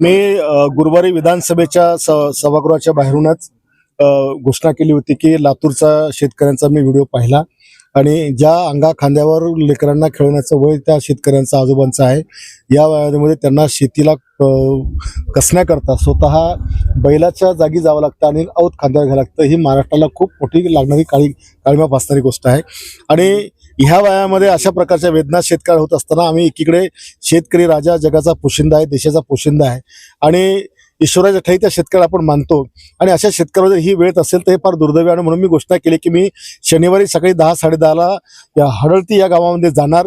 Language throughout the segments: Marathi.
मी गुरुवारी विधानसभेच्या स- सभागृहाच्या बाहेरूनच घोषणा केली होती की लातूरचा शेतकऱ्यांचा मी व्हिडिओ पाहिला आणि ज्या अंगा खांद्यावर लेकरांना खेळवण्याचं वय त्या शेतकऱ्यांचं आजोबांचं आहे या वयामध्ये त्यांना शेतीला कसण्याकरता स्वतः बैलाच्या जागी जावं लागतं आणि औत खांद्यावर घ्यावं लागतं ही महाराष्ट्राला खूप मोठी लागणारी काळी काळीमा फासणारी गोष्ट आहे. आणि ह्या वयामध्ये अशा प्रकारच्या वेदना शेतकऱ्या होत असताना आम्ही एकीकडे शेतकरी राजा जगाचा पोशिंदा आहे देशाचा पोशिंदा आहे. आणि ईश्वराच्या ठाई त्या शेतकऱ्याला आपण मानतो. आणि अशा शेतकऱ्यावर जर ही वेळ असेल तर हे फार दुर्दैवी आहे. आणि म्हणून मी घोषणा केली की मी शनिवारी सकाळी दहा साडेदहाला या हडळती या गावामध्ये जाणार.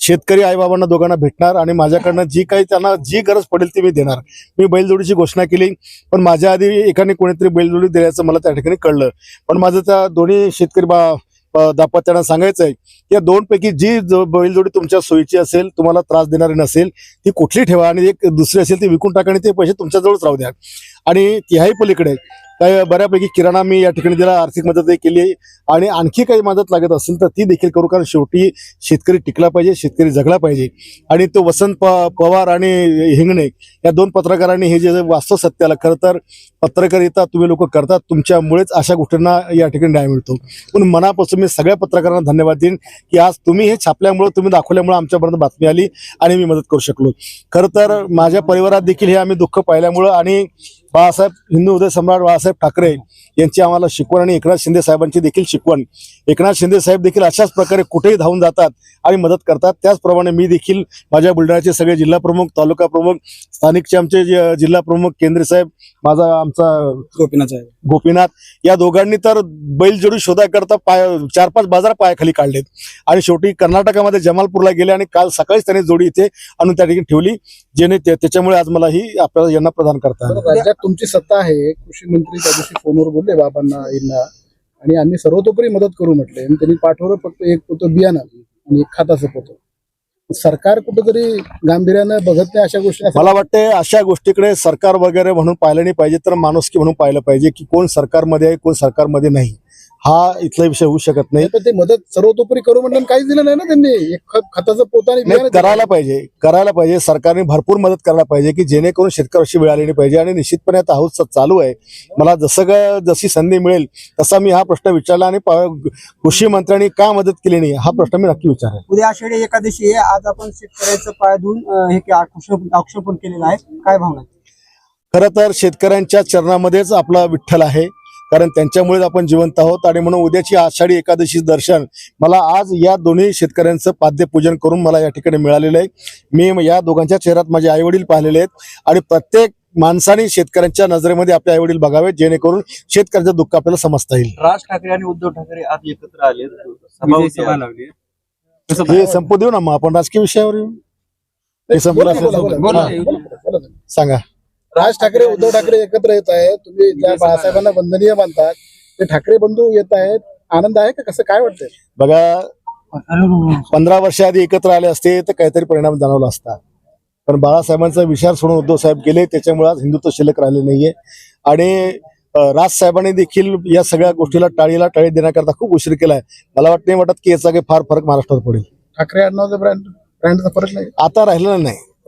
शेतकरी आईबाबांना दोघांना भेटणार आणि माझ्याकडनं जी काही त्यांना जी गरज पडेल ती मी देणार. मी बैलजोडीची घोषणा केली पण माझ्या आधी एकाने कोणीतरी बैलजोडी देण्याचं मला त्या ठिकाणी कळलं. पण माझं त्या दोन्ही शेतकरी बा दाम्पत्यांना सांगायचं आहे या दोन पैकी जी बैलजोडी तुमच्या सोयीची असेल तुम्हाला त्रास देणारी नसेल ती कुठली ठेवा आणि एक दुसरी असेल ती विकून टाका आणि ते पैसे तुमच्याजवळच राहू द्या. आणि त्याही पलीकडे काय बऱ्यापैकी किराणा मी या ठिकाणी दिला आर्थिक मदतही केली आणि आणखी काही मदत लागत असेल तर ती देखील करू कारण शेवटी शेतकरी टिकला पाहिजे शेतकरी जगला पाहिजे. आणि तो वसंत प- पवार आणि हिंगणे या दोन पत्रकारांनी हे जे वास्तव सत्याला खरं तर पत्रकारिता तुम्ही लोक करतात तुमच्यामुळेच अशा गोष्टींना या ठिकाणी न्याय मिळतो. पण मनापासून मी सगळ्या पत्रकारांना धन्यवाद देईन की आज तुम्ही हे छापल्यामुळं तुम्ही दाखवल्यामुळं आमच्यापर्यंत बातमी आली आणि मी मदत करू शकलो. खरं तर माझ्या परिवारात देखील हे आम्ही दुःख पाहिल्यामुळं आणि बाळासाहेब हिंदू उदय सम्राट बाळासाहेब ठाकरे यांची आम्हाला शिकवण आणि एकनाथ शिंदे साहेबांची देखील शिकवण. एकनाथ शिंदे साहेब देखील अशाच प्रकारे कुठेही धावून जातात आणि मदत करतात. त्याचप्रमाणे मी देखील माझ्या बुलढाण्याचे सगळे जिल्हा प्रमुख तालुका प्रमुख स्थानिकचे आमचे जिल्हा प्रमुख केंद्रे साहेब माझा आमचा गोपीनाथ साहेब. गोपीनाथ या दोघांनी तर बैलजोडी शोधाकरता पाय चार पाच बाजार पायाखाली काढलेत. आणि शेवटी कर्नाटकामध्ये जमालपूरला गेले आणि काल सकाळीच त्यांनी जोडी इथे आणून त्या ठिकाणी ठेवली जेणे त्या- त्याच्यामुळे आज मला ही आपल्याला यांना प्रदान करता आलं. राज्यात तुमची सत्ता आहे. कृषी मंत्री त्या दिवशी फोनवर बोलले बाबांना यांना आणि आम्ही सर्वतोपरी मदत करू म्हटले. आणि त्यांनी पाठवलं फक्त एक पोतं बियाणं आणि एक खाताचं पोतं. सरकार कुठंतरी गांभीर्यानं बघत नाही अशा गोष्टी मला वाटते अशा गोष्टीकडे सरकार वगैरे म्हणून पाहिलं नाही पाहिजे तर माणुसकी म्हणून पाहिलं पाहिजे की कोण सरकारमध्ये आहे कोण सरकारमध्ये नाही. हा इथला विषय होऊ शकत नाही. पण ते मदत सर्वतोपरी करू म्हटलं आणि काहीच दिलं नाही ना त्यांनी. खताचं पोतं आणि नाही, बियाणं दिलं. करायला पाहिजे. करायला पाहिजे. सरकारने भरपूर मदत करायला पाहिजे की जेणेकरून शेतकऱ्याशी नाही पाहिजे आणि निश्चितपणे आता हाऊस चालू आहे. मला जसं का जशी संधी मिळेल तसा मी हा प्रश्न विचारला आणि कृषी मंत्र्यांनी का मदत केली नाही हा प्रश्न मी नक्की विचारेन. उद्या आषाढी एकादशी आहे. आज आपण शेतकऱ्याचं पाय धुवून हे औक्षण केलेलं आहे. काय भावना? खरं तर शेतकऱ्यांच्या चरणामध्येच आपला विठ्ठल आहे. कारण त्यांच्यामुळेच आपण जिवंत आहोत आणि म्हणून उद्याची आषाढी एकादशी दर्शन मला आज या दोन्ही शेतकऱ्यांचं पाद्यपूजन करून मला या ठिकाणी मिळालेलं आहे. मी या दोघांच्या चेहऱ्यात माझे आई वडील पाहिलेले आहेत आणि प्रत्येक माणसाने शेतकऱ्यांच्या नजरेमध्ये आपले आई वडील बघावेत जेणेकरून शेतकऱ्याचं दुःख आपल्याला समजता येईल. राज ठाकरे आणि उद्धव ठाकरे आज एकत्र आले. हे संपू देऊ ना मग आपण राजकीय विषयावर येऊ. सांगा. राज ठाकरे उद्धव ठाकरे एकत्र येत आहेत. तुम्ही ज्या बाळासाहेबांना वंदनीय मानतात. ते ठाकरे बंधू येत आहेत. आनंद आहे का? कसं काय वाटतंय? बघा पंधरा वर्षाआधी एकत्र आले असते तर काहीतरी परिणाम जाणवला असता. पण बाळासाहेबांचा विचार सोडून उद्धव साहेब गेले त्याच्यामुळे आज हिंदुत्व शिल्लक राहिले नाहीये. आणि राज साहेबांनी देखील या सगळ्या गोष्टीला टाळीला टाळी देण्याकरता खूप उशीर केलाय. मला वाटत नाही वाटत की याचा काही फार फरक महाराष्ट्रावर पडेल. ठाकरे ब्रँड ब्रँडचा फरक नाही? आता राहिलेला नाही.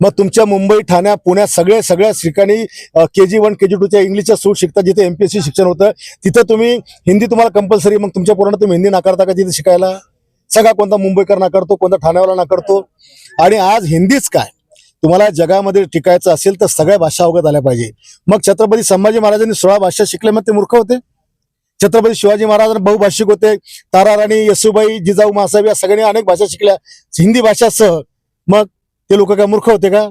मग तुमच्या मुंबई ठाण्या पुण्यात सगळ्या सगळ्या ठिकाणी के जी वन के जी टूच्या इंग्लिशच्या सूट शिकता जिथे एमपीएससी शिक्षण होतं तिथं तुम्ही हिंदी तुम्हाला कंपल्सरी मग तुमच्या पोरांना तुम्ही हिंदी नाकारता का तिथे शिकायला? सगळा कोणता मुंबईकर नाकारतो कोणता ठाण्यावाला नाकारतो. आणि आज हिंदीच काय? तुम्हाला जगामध्ये टिकायचं असेल तर सगळ्या भाषा अवगत आल्या पाहिजे. मग छत्रपती संभाजी महाराजांनी सोळा भाषा शिकले मग ते मूर्ख होते? छत्रपती शिवाजी महाराज बहुभाषिक होते. तारा राणी येसुबाई जिजाऊ मासाहेब या सगळ्यांनी अनेक भाषा शिकल्या. हिंदी भाषासह मग ते लोक काय मूर्ख होते का?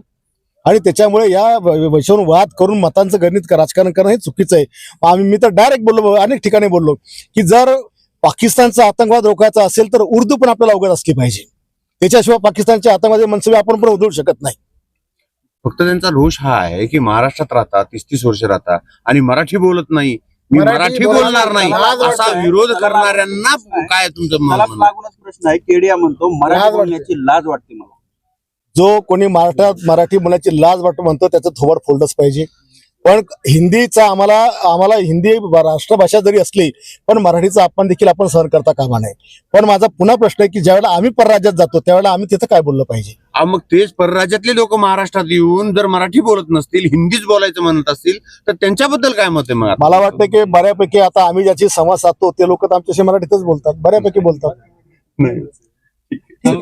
आणि त्याच्यामुळे या विषयावरून वाद करून मतांचं गणित राजकारण करणं हे चुकीचं आहे. आम्ही मी तर डायरेक्ट बोललो अनेक ठिकाणी बोललो की जर पाकिस्तानचा आतंकवाद रोखायचा असेल तर उर्दू पण आपल्याला अवगत असली पाहिजे. त्याच्याशिवाय पाकिस्तानच्या आतंकवादी मनसुबे आपण पण उधळू शकत नाही. फक्त त्यांचा रोष हा आहे की महाराष्ट्रात राहतात तीस तीस वर्ष राहतात आणि मराठी बोलत नाही. मी मराठी बोलणार नाही. असा. विरोध करणाऱ्यांना काय तुमचं प्रश्न आहे केडिया म्हणतो लाज मराठी वाटते. बोलण्याची लाज वाटते मला. जो कोणी मराठा मराठी बोलण्याची लाज वाटतो म्हणतो त्याचं थोबड फोडलंच पाहिजे पण हिंदीचा आम्हाला आम्हाला हिंदी राष्ट्रभाषा जरी असली पण मराठीचा अपमान देखील आपण सहन करता कामा नये पण माझा पुन्हा प्रश्न आहे की ज्यावेळेला आम्ही परराज्यात जातो त्यावेळेला आम्ही तिथं काय बोललं पाहिजे मग तेच परराज्यातले लोक महाराष्ट्रात येऊन जर मराठी बोलत नसतील हिंदीच बोलायचं म्हणत असतील तर त्यांच्याबद्दल काय मत आहे मग? मला वाटतं की बऱ्यापैकी आता आम्ही ज्याची संवाद साधतो ते लोक आमच्याशी मराठीतच बोलतात बऱ्यापैकी बोलतात नाही.